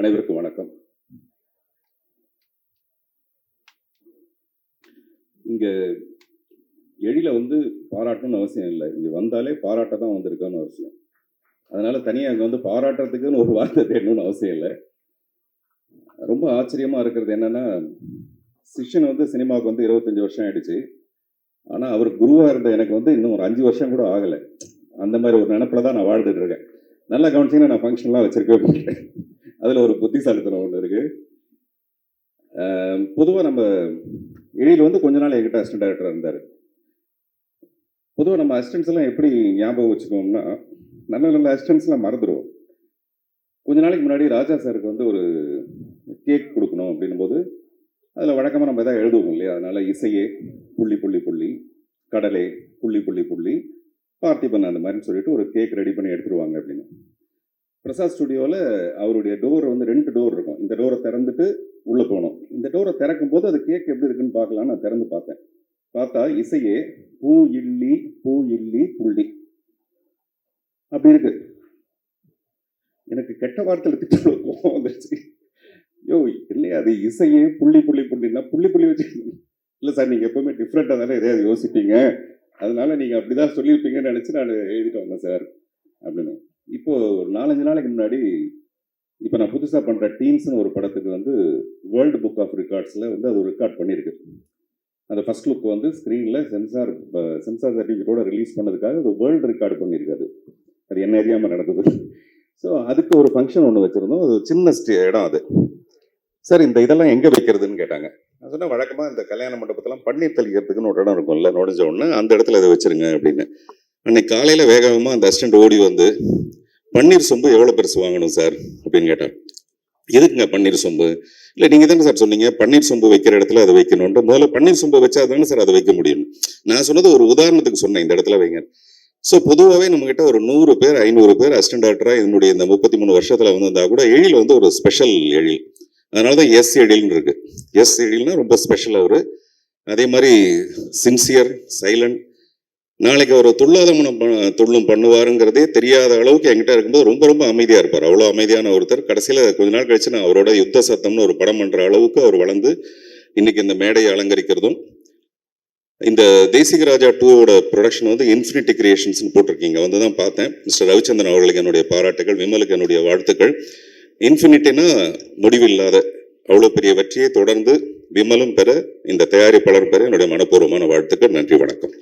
அனைவருக்கும் வணக்கம். இங்க எழில வந்து பாராட்டணும்னு அவசியம் இல்லை. இங்க வந்தாலே பாராட்ட தான் வந்திருக்கான்னு அவசியம். அதனால தனியாக அங்கே வந்து பாராட்டுறதுக்குன்னு ஒரு வார்த்தை தேடணும்னு அவசியம் இல்லை. ரொம்ப ஆச்சரியமா இருக்கிறது என்னன்னா சிஷ்யன் வந்து சினிமாவுக்கு வந்து இருபத்தஞ்சு வருஷம் ஆயிடுச்சு. ஆனால் அவர் குருவாக இருந்த எனக்கு வந்து இன்னும் ஒரு அஞ்சு வருஷம் கூட ஆகலை. அந்த மாதிரி ஒரு நினப்பில் தான் நான் வாழ்ந்துட்டு இருக்கேன். நல்லா கவனிச்சிங்கன்னா நான் ஃபங்க்ஷன்லாம் வச்சிருக்கவே மாட்டேன். அதில் ஒரு புத்திசாலித்தனம் ஒன்று இருக்கு. பொதுவாக நம்ம எழில் வந்து கொஞ்ச நாள் எங்கிட்ட அசிஸ்டன்ட் டைரக்டர் இருந்தார். பொதுவாக நம்ம அசிஸ்டன்ஸ் எல்லாம் எப்படி ஞாபகம் வச்சுக்கோம்னா நல்ல நல்ல அசிஸ்டன்ஸ்லாம் மறந்துடுவோம் கொஞ்ச நாளைக்கு முன்னாடி ராஜா சாருக்கு வந்து ஒரு கேக் கொடுக்கணும் அப்படின்னும் போது அதில் வழக்கமாக நம்ம எதாவது எழுதுவோம் இல்லையா? அதனால இசையே புள்ளி புள்ளி புள்ளி கடலே புள்ளி புள்ளி புள்ளி பார்த்திபன் அந்த மாதிரின்னு சொல்லிட்டு ஒரு கேக் ரெடி பண்ணி எடுத்துருவாங்க அப்படின்னு. பிரசாத் ஸ்டுடியோவில் அவருடைய டோர் வந்து ரெண்டு டோர் இருக்கும். இந்த டோரை திறந்துட்டு உள்ளே போகணும். இந்த டோரை திறக்கும் போது அது கேக் எப்படி இருக்குன்னு பார்க்கலாம் நான் திறந்து பார்த்தேன். பார்த்தா இசையே பூ இல்லி பூ இல்லி புள்ளி. அப்படி இருக்கு. எனக்கு கெட்ட வார்த்தையில் திட்டு கோவம் வந்துருச்சு. யோ இல்லையா அது இசையே புள்ளி புள்ளி புள்ளின்னா புள்ளி புள்ளி வச்சு இல்லை சார் நீங்கள் எப்பவுமே டிஃப்ரெண்ட்டாக தானே எதையாவது யோசிப்பீங்க. அதனால நீங்கள் அப்படிதான் சொல்லியிருப்பீங்கன்னு நினச்சி நான் எழுதிட்டு வந்தேன் சார் அப்படின்னு. இப்போ ஒரு நாலஞ்சு நாளைக்கு முன்னாடி இப்போ நான் புதுசாக பண்ணுற டீம்ஸ்னு ஒரு படத்துக்கு வந்து வேர்ல்டு புக் ஆஃப் ரெக்கார்ட்ஸில் வந்து அது ரெக்கார்ட் பண்ணியிருக்கு அந்த ஃபஸ்ட் லுக் வந்து ஸ்க்ரீனில் சென்சார் சென்சார் சர்டிஃபிகேட்டோட ரிலீஸ் பண்ணதுக்காக அது வேர்ல்டு ரெக்கார்டு பண்ணியிருக்காது அது. என்ன அறியாமல் நடந்தது. ஸோ அதுக்கு ஒரு ஃபங்க்ஷன் ஒன்று வச்சுருந்தோம். அது சின்ன இடம் அது. சார் இந்த இதெல்லாம் எங்கே வைக்கிறதுன்னு கேட்டாங்க. நான் சொன்னேன் வழக்கமாக இந்த கல்யாண மண்டபத்தெல்லாம் பன்னீர் தெளிக்கிறதுக்குன்னு ஒரு இடம் இருக்கும்ல நுழைஞ்ச உடனே அந்த இடத்துல இதை வச்சிருங்க அப்படின்னு. அன்னைக்கு காலையில் வேகமாக அந்த அசிஸ்டண்ட் ஓடி வந்து பன்னீர் சொம்பு எவ்வளோ பெருசு வாங்கணும் சார் அப்படின்னு கேட்டார் எதுக்குங்க பன்னீர் சொம்பு? இல்லை நீங்கள் தானே சார் சொன்னீங்க பன்னீர் சொம்பு வைக்கிற இடத்துல அதை வைக்கணும்ன்ற முதல்ல பன்னீர் சொம்பு வச்சா தானே சார் அதை வைக்க முடியும். நான் சொன்னது ஒரு உதாரணத்துக்கு சொன்னேன் இந்த இடத்துல வைங்க. ஸோ பொதுவாகவே நம்மகிட்ட ஒரு நூறு பேர் ஐநூறு பேர் அசிஸ்டன்ட் டாக்டராக என்னுடைய இந்த முப்பத்தி மூணு வருஷத்தில் வந்திருந்தா கூட எழில் வந்து ஒரு ஸ்பெஷல் எழில். அதனால தான் எஸ் எழில்னு இருக்குது எஸ் எழில்னா ரொம்ப ஸ்பெஷல் அவர். அதே மாதிரி சின்சியர் சைலண்ட் நாளைக்கு அவர் துள்ளாத மனம் துள்ளும் பண்ணுவாருங்கிறதே தெரியாத அளவுக்கு என்கிட்ட இருக்கும்போது ரொம்ப ரொம்ப அமைதியாக இருப்பார். அவ்வளோ அமைதியான ஒருத்தர். கடைசியில் கொஞ்ச நாள் கழிச்சு நான் அவரோட யுத்த சத்தம்னு ஒரு படம் பண்ணுற அளவுக்கு அவர் வளர்ந்து இன்னைக்கு இந்த மேடையை அலங்கரிக்கிறதும் இந்த தேசிக ராஜா டூவோட ப்ரொடக்ஷன் வந்து இன்ஃபினிட்டி கிரியேஷன்ஸ்னு போட்டிருக்கீங்க. வந்து தான் பார்த்தேன். மிஸ்டர் ரவிச்சந்திரன் அவர்களுக்கு என்னுடைய பாராட்டுகள் விமலுக்கு என்னுடைய வாழ்த்துக்கள். இன்ஃபினிட்டினா முடிவில்லாத அவ்வளோ பெரிய வெற்றியை தொடர்ந்து விமலும் பெற இந்த தயாரிப்பாளர் பெற என்னுடைய மனப்பூர்வமான வாழ்த்துக்கள். நன்றி வணக்கம்.